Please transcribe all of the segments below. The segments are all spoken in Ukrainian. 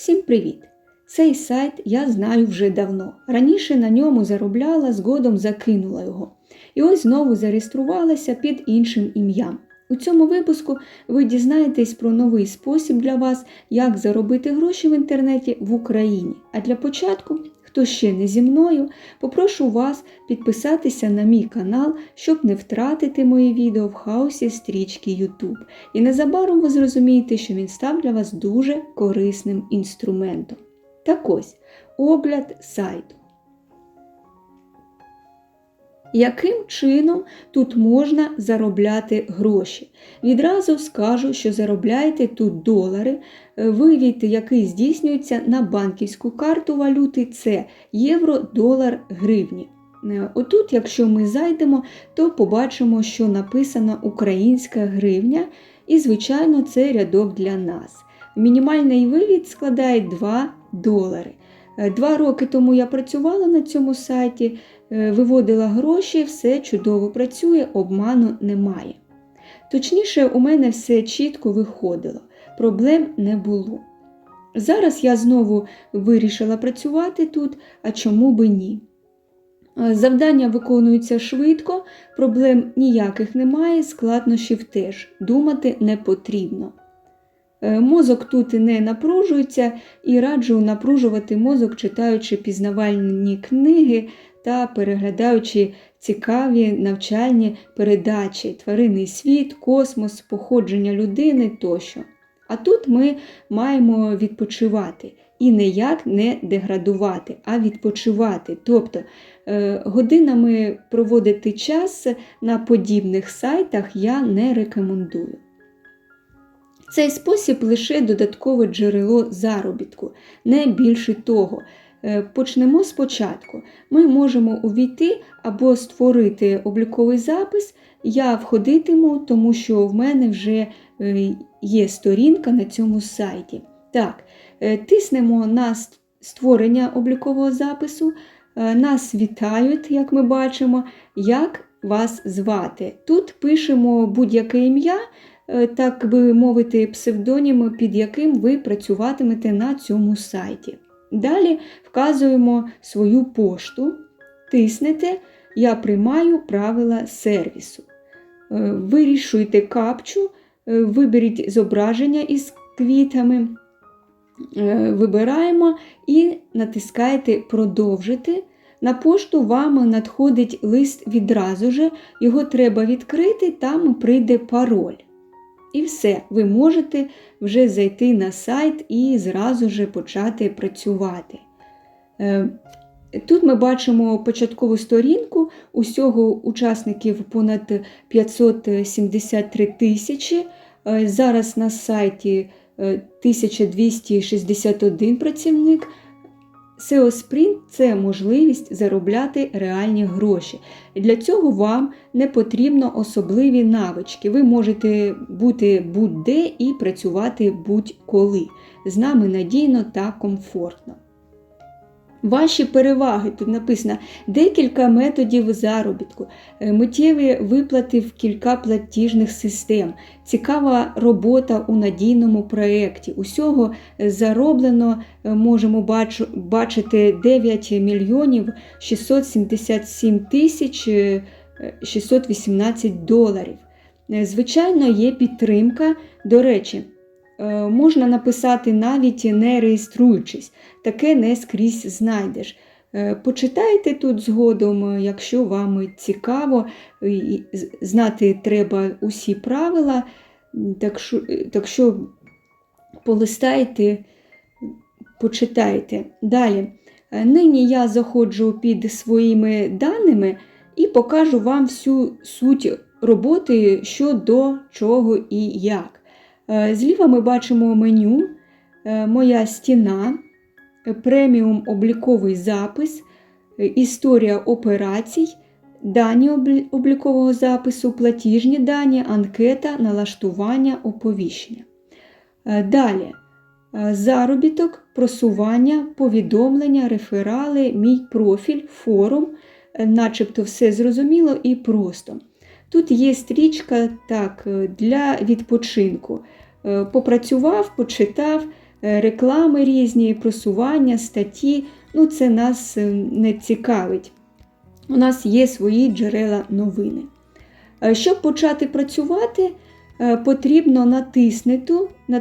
Всім привіт! Цей сайт я знаю вже давно. Раніше на ньому заробляла, згодом закинула його. І ось знову зареєструвалася під іншим ім'ям. У цьому випуску ви дізнаєтесь про новий спосіб для вас, як заробити гроші в інтернеті в Україні. А для початку, хто ще не зі мною, попрошу вас підписатися на мій канал, щоб не втратити мої відео в хаосі стрічки YouTube. І незабаром ви зрозумієте, що він став для вас дуже корисним інструментом. Так ось, огляд сайту. Яким чином тут можна заробляти гроші? Відразу скажу, що заробляєте тут долари, е, вивід, який здійснюється на банківську карту валюти, це євро, долар, гривні. Е, Отут, якщо ми зайдемо, то побачимо, що написано українська гривня, і, звичайно, це рядок для нас. Мінімальний вивід складає 2 долари. Е, Два роки тому я працювала на цьому сайті, виводила гроші, все чудово працює, обману немає. Точніше, у мене все чітко виходило, проблем не було. Зараз я знову вирішила працювати тут, а чому би ні? Е, Завдання виконуються швидко, проблем ніяких немає, складнощів теж думати не потрібно. Е, Мозок тут не напружується і раджу напружувати мозок, читаючи пізнавальні книги та переглядаючи цікаві навчальні передачі, тваринний світ, космос, походження людини тощо. А тут ми маємо відпочивати і ніяк не деградувати, а відпочивати. Тобто е, годинами проводити час на подібних сайтах я не рекомендую. Цей спосіб лише додаткове джерело заробітку, не більше того. Е, Почнемо спочатку. Ми можемо увійти або створити обліковий запис. Я входитиму, тому що в мене вже е, є сторінка на цьому сайті. Так, е, тиснемо на створення облікового запису. Нас вітають, як ми бачимо, як вас звати. Тут пишемо будь-яке ім'я, так би мовити, псевдонім, під яким ви працюватимете на цьому сайті. Далі вказуємо свою пошту, тиснете Я приймаю правила сервісу. Вирішуйте капчу, виберіть зображення із квітами, вибираємо і натискаєте Продовжити. На пошту вам надходить лист відразу же, його треба відкрити, там прийде пароль. І все, ви можете вже зайти на сайт і зразу же почати працювати. Тут ми бачимо початкову сторінку, усього учасників понад 573 тисячі. Зараз на сайті 1261 працівник. SEO Sprint – це можливість заробляти реальні гроші. Для цього вам не потрібно особливі навички. Ви можете бути будь-де і працювати будь-коли. З нами надійно та комфортно. Ваші переваги тут написано декілька методів заробітку, миттєві виплати в кілька платіжних систем, цікава робота у надійному проєкті. Усього зароблено можемо бачити 9 мільйонів 677 тисяч 618 доларів. Звичайно, є підтримка. До речі, можна написати навіть не реєструючись, таке не скрізь знайдеш. Почитайте тут згодом, якщо вам цікаво, знати треба усі правила, так що, так що полистайте, почитайте. Далі. Нині я заходжу під своїми даними і покажу вам всю суть роботи, що до чого і як. Зліва ми бачимо меню, моя стіна, преміум обліковий запис, історія операцій, дані облікового запису, платіжні дані, анкета, налаштування, оповіщення. Далі заробіток, просування, повідомлення, реферали, мій профіль, форум, начебто все зрозуміло і просто. Тут є стрічка так, для відпочинку. Попрацював, почитав, е, реклами різні, просування, статті. Ну, це нас е, не цікавить. У нас є свої джерела новини. Е, Щоб почати працювати, е, потрібно натиснути,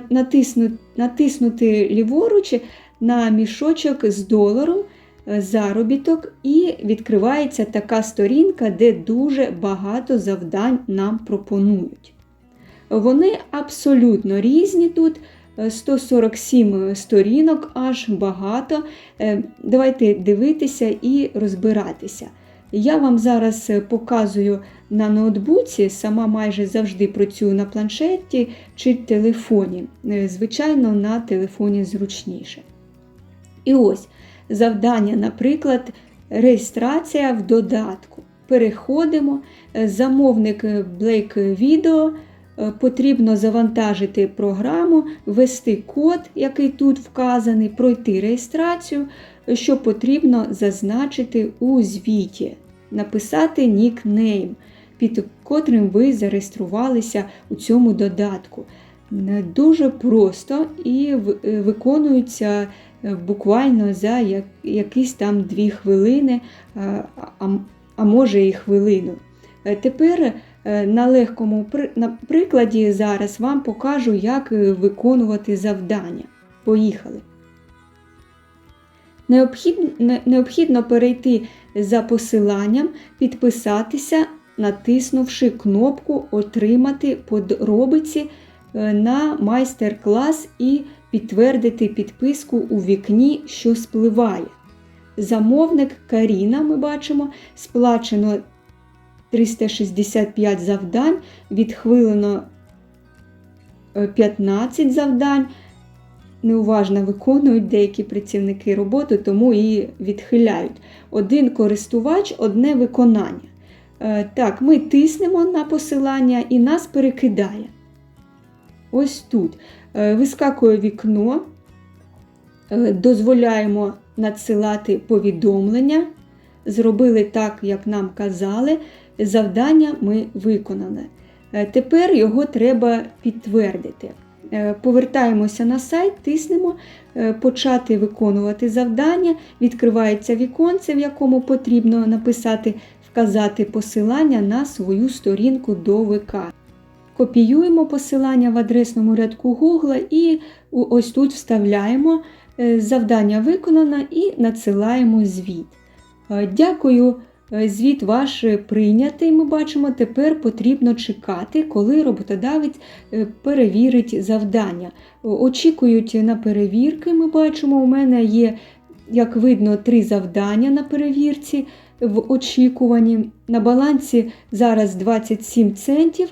натиснути, натиснути ліворуч на мішочок з доларом е, заробіток, і відкривається така сторінка, де дуже багато завдань нам пропонують. Вони абсолютно різні тут. е, 147 сторінок, аж багато. Е, Давайте дивитися і розбиратися. Я вам зараз е, показую на ноутбуці, сама майже завжди працюю на планшеті чи телефоні. Е, Звичайно, на телефоні зручніше. І ось завдання, наприклад, реєстрація в додатку. Переходимо, е, замовник е, Blake Video, е, потрібно завантажити програму, ввести код, який тут вказаний, пройти реєстрацію, що потрібно зазначити у звіті, написати нікнейм, під котрим ви зареєструвалися у цьому додатку. Дуже просто і е, виконується буквально за як- якісь там дві хвилини, а, може і хвилину. Е, Тепер е, на легкому прикладі зараз вам покажу, як е, виконувати завдання. Поїхали. Необхідно, не- необхідно перейти за посиланням, підписатися, натиснувши кнопку Отримати подробиці е, на майстер-клас і підтвердити підписку у вікні, що спливає. Замовник Каріна, ми бачимо, сплачено 365 завдань, відхвилено е, 15 завдань. Неуважно виконують деякі працівники роботи, тому і відхиляють. Один користувач, одне виконання. Е, Так, ми тиснемо на посилання і нас перекидає. Ось тут. Е, Вискакує вікно, Е, дозволяємо надсилати повідомлення. Зробили так, як нам казали. Завдання ми виконали. Е, Тепер його треба підтвердити. Повертаємося на сайт, тиснемо Почати виконувати завдання. Відкривається віконце, в якому потрібно написати, вказати посилання на свою сторінку до ВК. Копіюємо посилання в адресному рядку Google і ось тут вставляємо е, завдання виконано і надсилаємо звіт. Е, Дякую, е, звіт ваш прийнятий. Ми бачимо, тепер потрібно чекати, коли роботодавець перевірить завдання. Очікують на перевірки. Ми бачимо, у мене є, як видно, три завдання на перевірці в очікуванні. На балансі зараз 27 центів.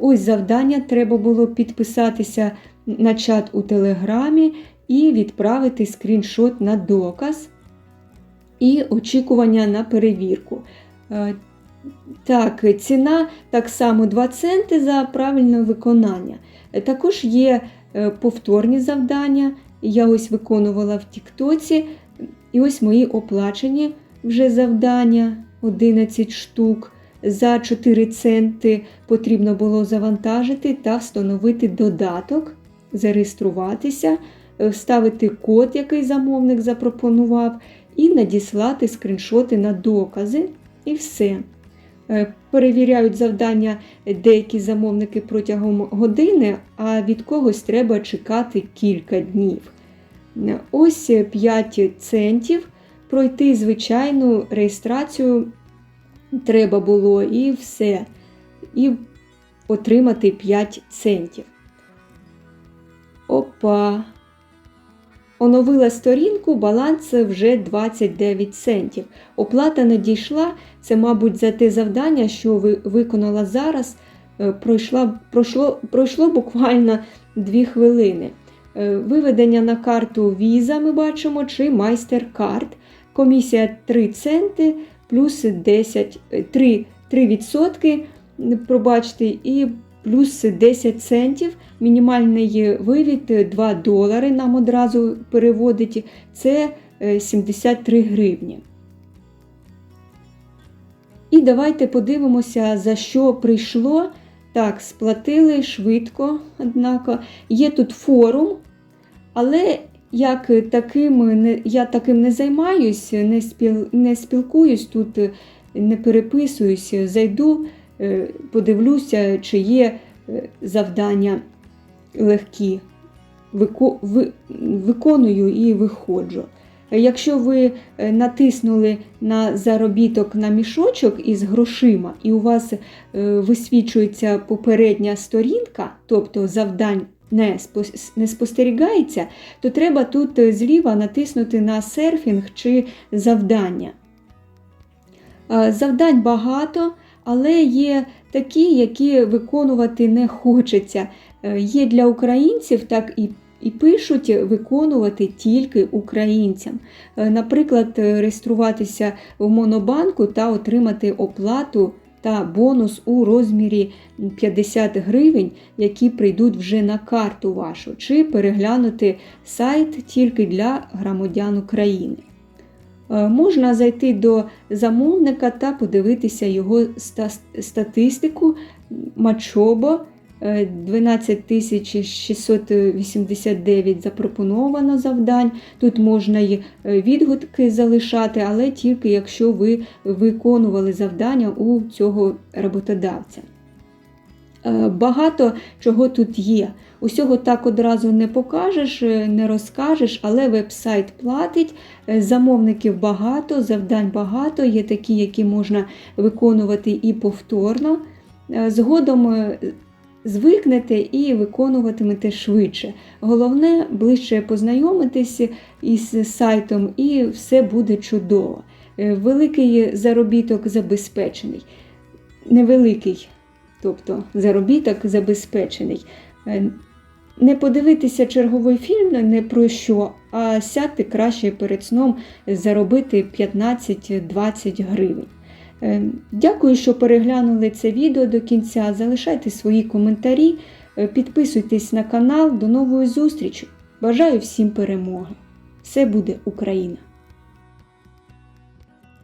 Ось завдання треба було підписатися на чат у Телеграмі і відправити скріншот на доказ і очікування на перевірку. Е, Так, ціна так само 2 центи за правильне виконання. Е, Також є е, повторні завдання. Я ось виконувала в Тіктоці. І ось мої оплачені вже завдання 11 штук. За 4 центи потрібно було завантажити та встановити додаток, зареєструватися, е, вставити код, який замовник запропонував, і надіслати скріншоти на докази, і все. Е, Перевіряють завдання деякі замовники протягом години, а від когось треба чекати кілька днів. Е, Ось 5 центів. Пройти звичайну реєстрацію треба було і все. І отримати 5 центів. Опа. Оновила сторінку, баланс вже 29 центів. Оплата надійшла, це, мабуть, за те завдання, що ви виконала зараз. Е, Пройшла, пройшло, пройшло буквально 2 хвилини. Е, Виведення на карту Visa ми бачимо, чи MasterCard. Комісія 3 центи плюс 10, е, 3, 3 відсотки, пробачте, і плюс 10 центів. Мінімальний вивід 2 долари нам одразу переводить. Це е, 73 гривні. І давайте подивимося, за що прийшло. Так, сплатили швидко, однако. Є тут форум, Але як таким, не- я таким не займаюсь, не, спіл, не спілкуюсь тут, е, не переписуюсь, зайду, е, подивлюся, чи є е, завдання легкі. Вико- ви- виконую і виходжу. Якщо ви е, натиснули на заробіток на мішочок із грошима, і у вас е, висвічується попередня сторінка, тобто завдань не, спос- не спостерігається, то треба тут е, зліва натиснути на серфінг чи завдання. Е, Завдань багато, але є такі, які виконувати не хочеться. Е, Є для українців, так і, і пишуть виконувати тільки українцям. Наприклад, реєструватися в Монобанку та отримати оплату та бонус у розмірі 50 гривень, які прийдуть вже на карту вашу, чи переглянути сайт тільки для громадян України. Е, Можна зайти до замовника та подивитися його ста- статистику. Мачобо е, 12 689 запропоновано завдань. Тут можна й е, відгуки залишати, але тільки якщо ви виконували завдання у цього роботодавця. Е, Багато чого тут є. Усього так одразу не покажеш, е, не розкажеш, але веб-сайт платить, е, замовників багато, завдань багато, є такі, які можна виконувати і повторно. Е, Згодом е, звикнете і виконуватимете швидше. Головне ближче познайомитися із сайтом, і все буде чудово. Е, Великий заробіток забезпечений. Невеликий, тобто заробіток забезпечений. Е, Не подивитися черговий фільм не про що, а сядьте краще перед сном заробити 15-20 гривень. Е, Дякую, що переглянули це відео до кінця. Залишайте свої коментарі, е, підписуйтесь на канал. До нової зустрічі! Бажаю всім перемоги! Все буде Україна!